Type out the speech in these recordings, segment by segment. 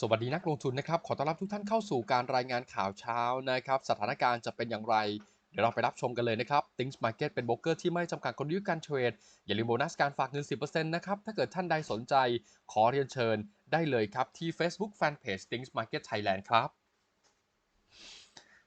สวัสดีนักลงทุนนะครับ ขอต้อนรับทุกท่านเข้าสู่การรายงานข่าวเช้านะครับ สถานการณ์จะเป็นอย่างไร เดี๋ยวเราไปรับชมกันเลยนะครับ Things Market เป็นโบรกเกอร์ที่ไม่จำกัดกลยุทธ์การเทรด อย่าลืมโบนัสการฝากเงิน 10%นะครับ ถ้าเกิดท่านใดสนใจ ขอเรียนเชิญได้เลยครับที่ Facebook Fanpage Things Market Thailand ครับ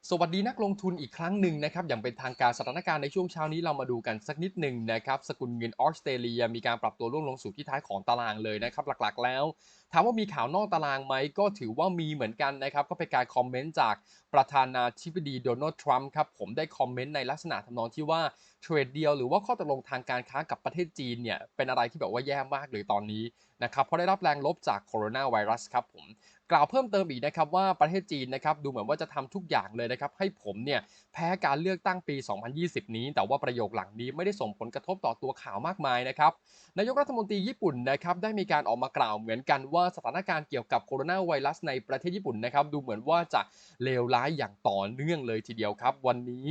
สวัสดีนักลงทุนอีกครั้งหนึ่งนะครับอย่างเป็นทางการสถานการณ์ในช่วงเช้านี้เรามาดูกันสักนิดหนึ่งนะครับสกุลเงินออสเตรเลีย มีการปรับตัวร่วงลงสู่ที่ท้ายของตารางเลยนะครับหลักๆ แล้ว ถามว่ามีข่าวนอกตารางไหมก็ถือว่ามีเหมือนกันนะครับก็เป็นการคอมเมนต์จากประธานาธิบดีโดนัลด์ทรัมป์ครับผมได้คอมเมนต์ในลักษณะทำนองที่ว่าเทรดเดียวหรือว่าข้อตกลงทางการค้ากับประเทศจีนเนี่ยเป็นอะไรที่แบบว่าแย่มากเลยตอนนี้ นะครับเพราะได้รับแรงลบจากโคโรนาไวรัสครับผมกล่าวเพิ่มเติมอีกนะครับว่าประเทศจีนนะครับดูเหมือนว่าจะทำทุกอย่างเลยนะครับให้ผมเนี่ยแพ้การเลือกตั้งปี 2020 นี้ แต่ว่าประโยคหลังนี้ไม่ได้ส่งผลกระทบต่อตัวข่าวมากมายนะครับนายกรัฐมนตรีญี่ปุ่นนะครับได้มีการออกมากล่าวเหมือนกันว่าสถานการณ์เกี่ยวกับโคโรนาไวรัสในประเทศญี่ปุ่นนะครับดูเหมือนว่าจะเลวร้ายอย่างต่อเนื่องเลยทีเดียวครับ วันนี้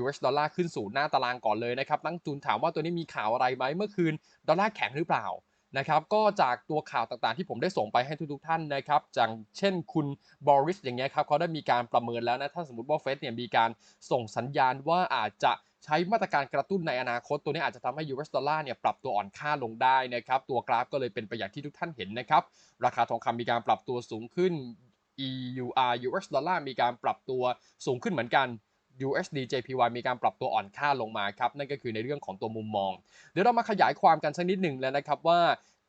US ดอลลาร์ขึ้นสู่หน้าตารางก่อนเลยนะครับนักทุนถามว่าตัวนี้มีข่าวอะไรไหมเมื่อคืนดอลลาร์แข็งหรือเปล่า นะครับก็จากตัวข่าวต่างๆ ที่ผมได้ส่งไปให้ทุกๆท่านนะครับอย่างเช่นคุณบอริสอย่างเงี้ยครับเขาได้มีการประเมินแล้วนะถ้าสมมติว่าเฟดเนี่ยมีการส่งสัญญาณว่าอาจจะใช้มาตรการกระตุ้นในอนาคตตัวนี้อาจจะทำให้ US ดอลลาร์เนี่ยปรับตัวอ่อนค่าลงได้นะครับตัวกราฟก็เลยเป็นไปอย่างที่ทุกท่านเห็นนะครับราคาทองคำมีการปรับตัวสูงขึ้น EUR US ดอลลาร์มีการปรับตัวสูงขึ้นเหมือนกัน USD JPY มีการปรับตัวอ่อนค่าลงมาครับนั่นก็คือในเรื่องของตัวมุมมอง เดี๋ยวเรามาขยายความกันสักนิดหนึ่งแล้วนะครับว่า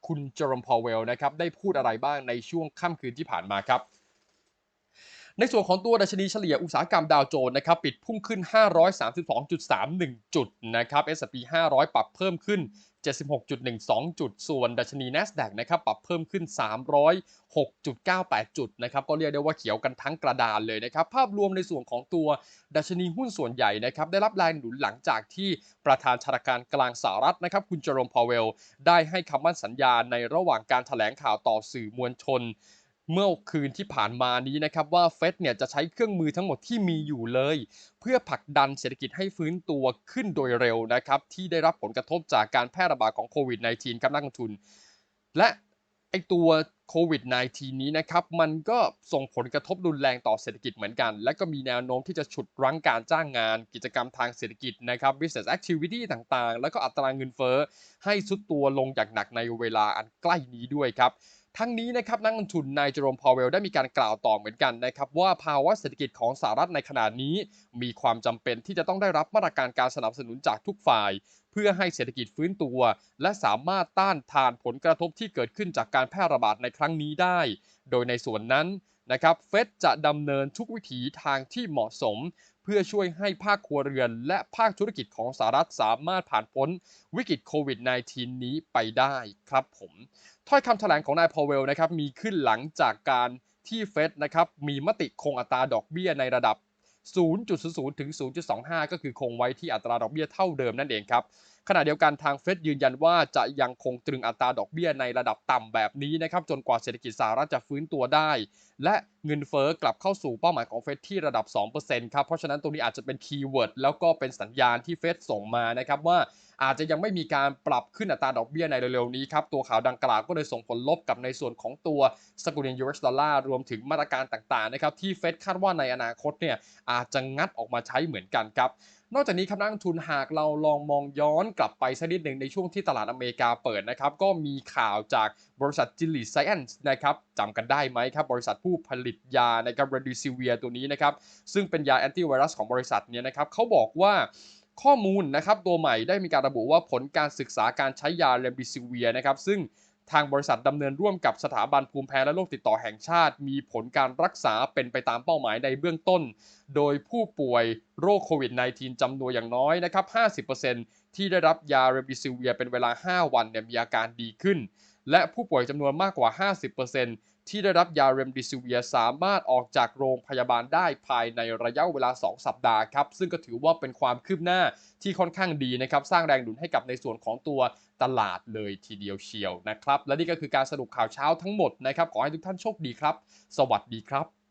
คุณเจอร์มพอวเวลนะครับได้พูดอะไรบ้างในช่วงค่ำคืนที่ผ่านมาครับ ในส่วนของตัวดัชนีเฉลี่ยอุตสาหกรรมดาวโจนส์นะครับปิดพุ่งขึ้น 532.31 จุดนะครับ S&P 500 ปรับเพิ่มขึ้น 76.12 จุด ส่วนดัชนี NASDAQ นะครับปรับเพิ่มขึ้น 306.98 จุดนะครับก็เรียกได้ว่าเขียวกันทั้งกระดานเลยนะครับ ภาพรวมในส่วนของตัวดัชนีหุ้นส่วนใหญ่นะครับได้รับแรงหนุนหลังจากที่ประธานธนาคารกลางสหรัฐนะครับคุณเจอร์มพาวเวล ได้ให้คำมั่นสัญญาในระหว่างการถแถลงข่าวต่อสื่อมวลชน เมื่อคืนที่ผ่านมานี้นะครับว่าเฟดเนี่ยจะใช้เครื่องมือทั้งหมดที่มีอยู่เลย เพื่อผลักดันเศรษฐกิจให้ฟื้นตัวขึ้นโดยเร็วนะครับที่ได้รับผลกระทบจากการแพร่ระบาดของโควิด -19 ครับนักลงทุน และไอตัวโควิด -19 นี้นะครับมันก็ส่งผลกระทบรุนแรงต่อเศรษฐกิจเหมือนกัน และก็มีแนวโน้มที่จะฉุดรั้งการจ้างงาน กิจกรรมทางเศรษฐกิจนะครับ business activity ต่างๆ แล้วก็อัตราเงินเฟ้อให้สุดตัวลงอย่างหนักในเวลาอันใกล้นี้ด้วยครับ ทั้งนี้นะครับนักลงทุนนายเจอรมพาวเวลได้มีการกล่าวต่อเหมือนกันนะครับว่าภาวะเศรษฐกิจของสหรัฐในขณะนี้ มีความจำเป็นที่จะต้องได้รับมาตรการการสนับสนุนจากทุกฝ่าย เพื่อให้เศรษฐกิจฟื้นตัว และสามารถต้านทานผลกระทบที่เกิดขึ้นจากการแพร่ระบาดในครั้งนี้ได้ โดยในส่วนนั้น นะครับเฟดจะดำเนินทุกวิถีทางที่เหมาะสม เพื่อช่วยให้ภาคครัวเรือน และภาคธุรกิจของสหรัฐสามารถผ่านพ้นวิกฤตโควิด -19 นี้ไปได้ครับผมถ้อยคำแถลงของนายพอเวลนะครับมีขึ้นหลังจากการที่เฟดนะครับมีมติคงอัตราดอกเบี้ยในระดับ 0.00ถึง 0.25 ก็คือคงไว้ที่อัตราดอกเบี้ยเท่าเดิมนั่นเองครับขณะเดียวกันทางเฟดยืนยันว่าจะยังคงตรึงอัตราดอกเบี้ยในระดับต่ำแบบนี้นะครับจนกว่าเศรษฐกิจสหรัฐจะฟื้นตัวได้ และเงินเฟอ้อกลับเข้าสู่เป้าหมายของเฟดที่ระดับ 2%ครับเพราะฉะนั้นตรงนี้อาจจะเป็นคีย์เวิร์ดแล้วก็เป็นสัญญาณที่เฟดส่งมานะครับว่า อาจจะยังไม่มีการปรับขึ้นอัตราดอกเบี้ยในเร็วๆนี้ครับตัวข่าวดังกล่าวก็เลยส่งผลลบกับในส่วนของตัวสกุลเงินยูเอสดอลลาร์รวมถึงมาตรการต่างๆนะครับที่เฟดคาดว่าในอนาคตเนี่ยอาจจะงัดออกมาใช้เหมือนกันครับนอกจากนี้ครับนักลงทุนหากเราลองมองย้อนกลับไปสักนิดหนึ่งในช่วงที่ตลาดอเมริกาเปิดนะครับ ก็มีข่าวจากบริษัทจิลลิไซแอนส์นะครับจำกันได้ไหมครับ บริษัทผู้ผลิตยาในการเรดิซิเวียตัวนี้นะครับ ซึ่งเป็นยาแอนตี้ไวรัสของบริษัทเนี่ยนะครับเขาบอกว่า ข้อมูลนะครับตัวใหม่ได้มีการระบุว่าผลการศึกษาการใช้ยาเรมดิซิเวียนะครับซึ่งทางบริษัทดำเนินร่วมกับสถาบันภูมิแพ้และโรคติดต่อแห่งชาติ มีผลการรักษาเป็นไปตามเป้าหมายในเบื้องต้น โดยผู้ป่วยโรคโควิด -19 จำนวนอย่างน้อยนะครับ 50%ที่ได้รับยาเรมดิซิเวียเป็นเวลา 5 วันเนี่ยมีอาการดีขึ้น และผู้ป่วยจำนวนมากกว่า 50%ที่ได้รับยาเรมดิซิเวียสามารถออกจากโรงพยาบาลได้ภายในระยะเวลา 2 สัปดาห์ครับ ซึ่งก็ถือว่าเป็นความคืบหน้าที่ค่อนข้างดีนะครับ สร้างแรงหนุนให้กับในส่วนของตัวตลาดเลยทีเดียวเชียวนะครับ และนี่ก็คือการสรุปข่าวเช้าทั้งหมดนะครับ ขอให้ทุกท่านโชคดีครับ สวัสดีครับ